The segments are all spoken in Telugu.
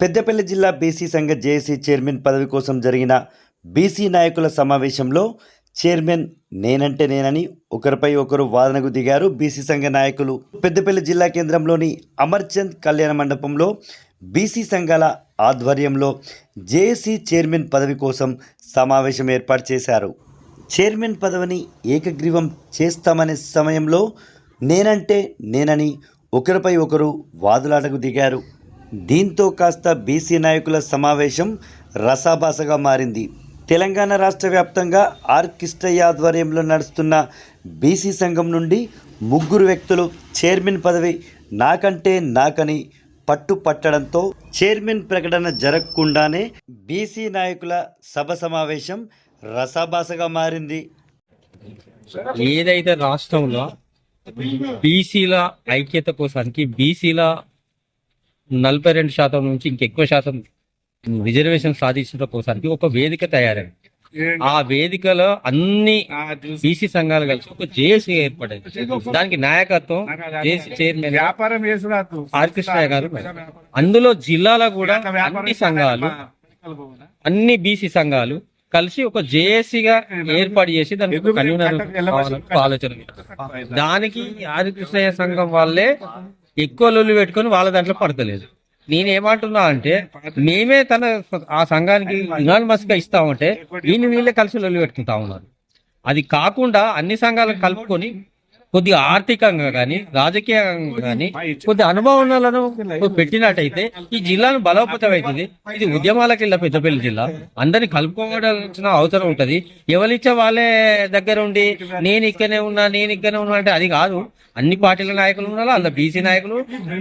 పెద్దపల్లి జిల్లా బీసీ సంఘ జేఏసీ చైర్మన్ పదవి కోసం జరిగిన బీసీ నాయకుల సమావేశంలో చైర్మన్ నేనంటే నేనని ఒకరిపై ఒకరు వాదనకు దిగారు బీసీ సంఘ నాయకులు. పెద్దపల్లి జిల్లా కేంద్రంలోని అమర్చంద్ కళ్యాణ మండపంలో బీసీ సంఘాల ఆధ్వర్యంలో జేఏసీ చైర్మన్ పదవి కోసం సమావేశం ఏర్పాటు చేశారు. చైర్మన్ పదవిని ఏకగ్రీవం చేస్తామనే సమయంలో నేనంటే నేనని ఒకరిపై ఒకరు వాదులాటకు దిగారు. దీంతో కాస్త బీసీ నాయకుల సమావేశం రసాభాసగా మారింది. తెలంగాణ రాష్ట్ర వ్యాప్తంగా ఆర్ కిష్టయ్య ఆధ్వర్యంలో నడుస్తున్న బీసీ సంఘం నుండి ముగ్గురు వ్యక్తులు చైర్మన్ పదవి నాకంటే నాకని పట్టు పట్టడంతో చైర్మన్ ప్రకటన జరగకుండానే బీసీ నాయకుల సభ సమావేశం రసాభాసగా మారింది. ఏదైతే రాష్ట్రంలో బీసీల ఐక్యత కోసానికి బీసీల నలభై రెండు శాతం నుంచి ఇంకెక్కువ శాతం రిజర్వేషన్ సాధించడం కోసానికి ఒక వేదిక తయారైంది. ఆ వేదికలో అన్ని బీసీ సంఘాలు కలిసి ఒక జేఏసీ ఏర్పడింది. దానికి నాయకత్వం జేఏసీ చైర్మన్ వ్యాపారం చేసుడు ఆర్ కృష్ణయ్య గారు అందులో జిల్లాలో కూడా అన్ని సంఘాలు అన్ని బీసీ సంఘాలు కలిసి ఒక జేఏసీగా ఏర్పాటు చేసి దానికి కన్వీనర్ ఆలోచన దానికి ఆదికృష్ణయ్య సంఘం వాళ్ళే ఎక్కువ లొల్లు పెట్టుకొని వాళ్ళ దాంట్లో పడతలేదు. నేనేమంటున్నా అంటే మేమే తన ఆ సంఘానికి యునానిమస్గా ఇస్తామంటే వీళ్ళు వీళ్ళే కలిసి లొల్లు పెట్టుకుంటా ఉన్నారు. అది కాకుండా అన్ని సంఘాలను కలుపుకొని కొద్ది ఆర్థికంగా కానీ రాజకీయంగా కానీ కొద్ది అనుభవాలను పెట్టినట్టయితే ఈ జిల్లాను బలోపేతం అవుతుంది. ఇది ఉద్యమాలకి వెళ్ళ పెద్దపల్లి జిల్లా. అందరిని కలుపుకోవాల్సిన అవసరం ఉంటది. ఎవరిచ్చే వాళ్ళే దగ్గర ఉండి నేను ఇక్కడనే ఉన్నా నేను ఇక్కడనే ఉన్నా అంటే అది కాదు. అన్ని పార్టీల నాయకులు ఉన్నారు అందులో బీసీ నాయకులు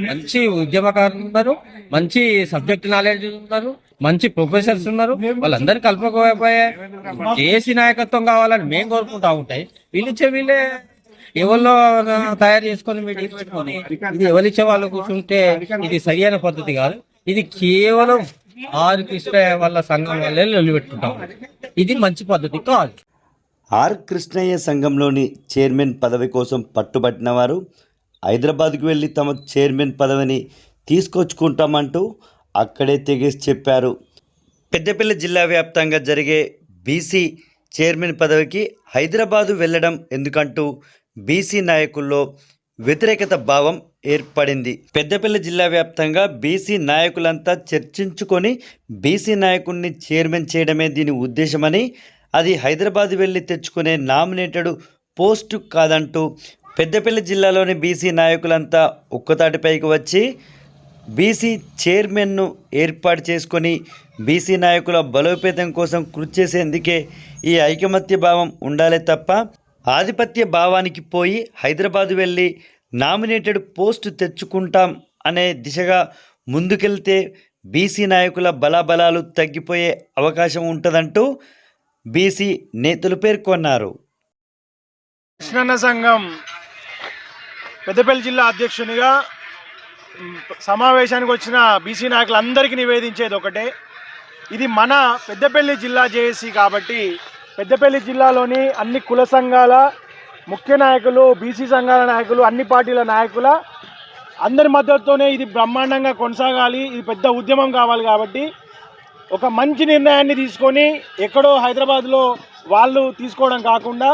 మంచి ఉద్యమకారులు ఉన్నారు మంచి సబ్జెక్ట్ నాలెడ్జ్ ఉన్నారు మంచి ప్రొఫెసర్స్ ఉన్నారు. వాళ్ళందరినీ కలుపుకోకపోయే జేసీ నాయకత్వం కావాలని మేము కోరుకుంటా ఉంటాయి. వీళ్ళిచ్చే వీళ్ళే ఎవరిలో తయారు చేసుకొని మీటింగ్ పెట్టుకొని ఇది ఎవరిచ్చే వాళ్ళు కూర్చుంటే ఇది సరియైన పద్ధతి కాదు. ఇది కేవలం ఆరు కృష్ణ వాళ్ళ సంఘం వల్లే నిలబెట్టుకుంటాం. పెట్టుకుంటాం ఇది మంచి పద్ధతి కాదు. ఆర్ కృష్ణయ్య సంఘంలోని చైర్మన్ పదవి కోసం పట్టుబట్టిన వారు హైదరాబాద్కు వెళ్ళి తమ చైర్మన్ పదవిని తీసుకొచ్చుకుంటామంటూ అక్కడే తెగేసి చెప్పారు. పెద్దపల్లి జిల్లా వ్యాప్తంగా జరిగే బీసీ చైర్మన్ పదవికి హైదరాబాదు వెళ్ళడం ఎందుకంటూ బీసీ నాయకుల్లో వ్యతిరేకత భావం ఏర్పడింది. పెద్దపల్లి జిల్లా వ్యాప్తంగా బీసీ నాయకులంతా చర్చించుకొని బీసీ నాయకుడిని చైర్మన్ చేయడమే దీని ఉద్దేశమని అది హైదరాబాద్ వెళ్ళి తెచ్చుకునే నామినేటెడ్ పోస్ట్ కాదంటూ పెద్దపల్లి జిల్లాలోని బీసీ నాయకులంతా ఒక్కతాటిపైకి వచ్చి బీసీ చైర్మన్ను ఏర్పాటు చేసుకొని బీసీ నాయకుల బలోపేతం కోసం కృషి చేసేందుకే ఈ ఐకమత్య భావం ఉండాలే తప్ప ఆధిపత్య భావానికి పోయి హైదరాబాదు వెళ్ళి నామినేటెడ్ పోస్టు తెచ్చుకుంటాం అనే దిశగా ముందుకెళ్తే బీసీ నాయకుల బలాబలాలు తగ్గిపోయే అవకాశం ఉంటుందంటూ బీసీ నేతలు పేర్కొన్నారు. కృష్ణన్న సంఘం పెద్దపల్లి జిల్లా అధ్యక్షునిగా సమావేశానికి వచ్చిన బీసీ నాయకులందరికీ నివేదించేది ఒకటే. ఇది మన పెద్దపల్లి జిల్లా జేఏసీ కాబట్టి పెద్దపల్లి జిల్లాలోని అన్ని కుల సంఘాల ముఖ్య నాయకులు బీసీ సంఘాల నాయకులు అన్ని పార్టీల నాయకుల అందరి మద్దతుతోనే ఇది బ్రహ్మాండంగా కొనసాగాలి. ఇది పెద్ద ఉద్యమం కావాలి కాబట్టి ఒక మంచి నిర్ణయాన్ని తీసుకొని ఎక్కడో హైదరాబాద్లో వాళ్ళు తీసుకోవడం కాకుండా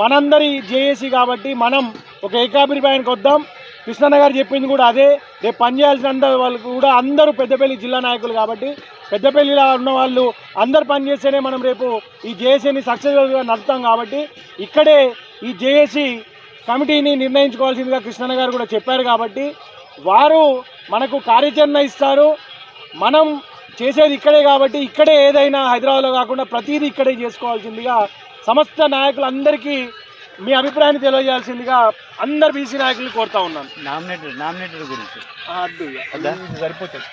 మనందరి జేఏసీ కాబట్టి మనం ఒక ఏకాభిప్రాయానికి వద్దాం. కృష్ణన్న గారు చెప్పింది కూడా అదే. రేపు పనిచేయాల్సిన అందరు వాళ్ళు కూడా అందరూ పెద్దపల్లి జిల్లా నాయకులు కాబట్టి పెద్దపల్లిలో ఉన్న వాళ్ళు అందరు పనిచేస్తేనే మనం రేపు ఈ జేఏసీని సక్సెస్ఫుల్గా నడుపుతాం కాబట్టి ఇక్కడే ఈ జేఏసీ కమిటీని నిర్ణయించుకోవాల్సిందిగా కృష్ణన్న గారు కూడా చెప్పారు కాబట్టి వారు మనకు కార్యాచరణ ఇస్తారు. మనం చేసేది ఇక్కడే కాబట్టి ఇక్కడే ఏదైనా హైదరాబాద్లో కాకుండా ప్రతిదీ ఇక్కడే చేసుకోవాల్సిందిగా సమస్త నాయకులందరికీ మీ అభిప్రాయాన్ని తెలియజేయాల్సిందిగా అందరు బీసీ నాయకులు కోరుతా ఉన్నాను. నామినేటెడ్ నామినేటెడ్ గురించి. సరిపోతుంది.